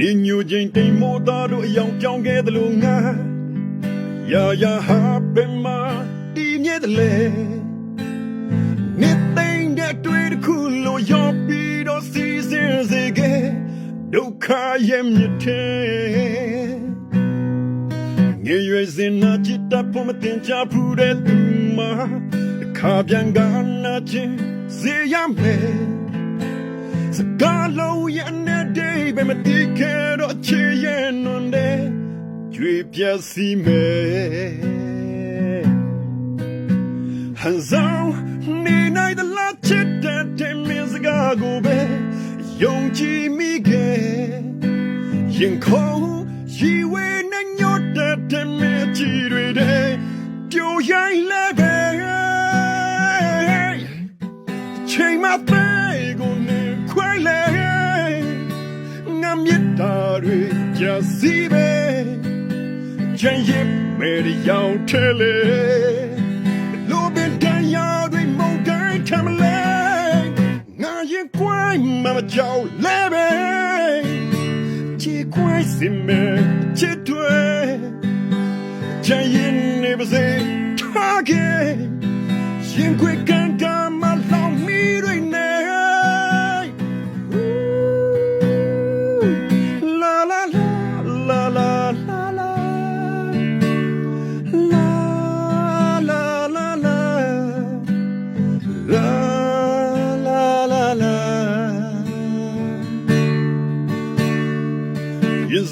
နေညိုချင်းတိမ်မိုးသားတို့အယောင်ပြောင်းခဲ့သလိုငါရာရာဟာပင်မတည်မြဲတယ်လေနေသိမ့်တဲ့တွေ့တစ်ခုလိုရောက်ပြီးတော့စီစဉ်စေခဲ့ဒုက္ခရဲ့မြစ်ထဲငယ်ရွယ်စဉ်နာချစ်တတ်ဖို့မတင်ကြဘူးတဲ့သူမှာတစ်ခါပြန်ကနာချင်းစေရမယ် မတိခဲတော့ချေရဲ့နွန်တဲ့ကြွေပြစီမယ်ဟန်ဆောင်နေနိုင်တဲ့လားချစ်တဲ့တဲ့မင်းစကားကိုပဲယုံကြည်မိခဲ့ရင်ခုန်ရီဝဲနဲ့ညော့တဲ့တဲ့မင်းကြည်တွေတဲ့ပြိုရိုင်းလည်းပဲချိန်မသေး Jasibe Jan yip meri yaw tele Lo bin dan ya dui mo dan tamle Nga yin kwai mama jaw lebe Chi kwai simme chi tue Jan yin ne ba se tage Yin kwai ka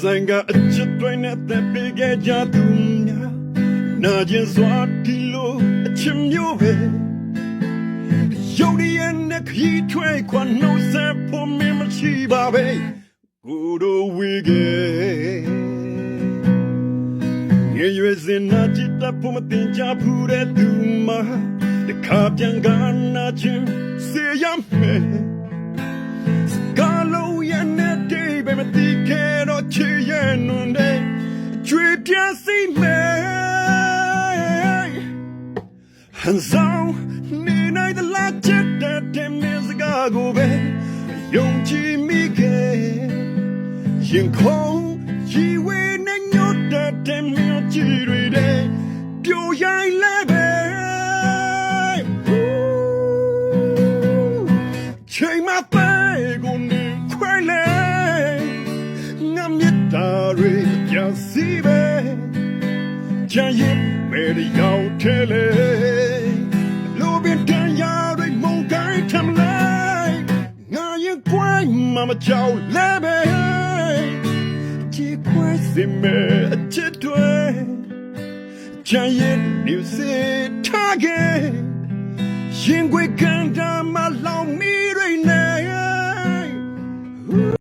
ဆိုင်ကအချစ်တွေနဲ့တက်ပေးခဲ့ကြသူများနာကျင်စွာဒီလိုအချစ်မျိုးပဲရုပ်ရည်နဲ့ခီးထွေးခွန်နှုတ်ဆက်ဖို့မင်းမရှိပါပဲကိုတို့ဝေခဲ့ငယ်ရွယ်စဉ်နာချစ်တဲ့ဖို့မတင်ကြဘူးတဲ့သူမှာတခါပြန်ကနာချင်းစေရမယ် ကြွေပြစီမယ်ဟန်ဆောင်နေနိုင်တဲ့လာချက်တဲ့တဲ့မင်းစကားကိုပဲယုံကြည်မိခဲ့ရင်ခုန်ရီဝဲနဲ့ညော့တဲ့တဲ့မင်းကြည်တွေတဲ့ပြိုရိုင်းလဲပဲ ချမ်းရင်မယ်ရောက်ထဲလေလိုပင်တန်ရာတွေမုန်တိုင်းထမလိုက်ငါရင်ကွိုင်းမမကြောက်လဲပဲချီခွဲစင်မဲ့အချစ်တွေချမ်းရင်နေစေထားခဲ့ရင်ခွေကန်တာမလောင်မီ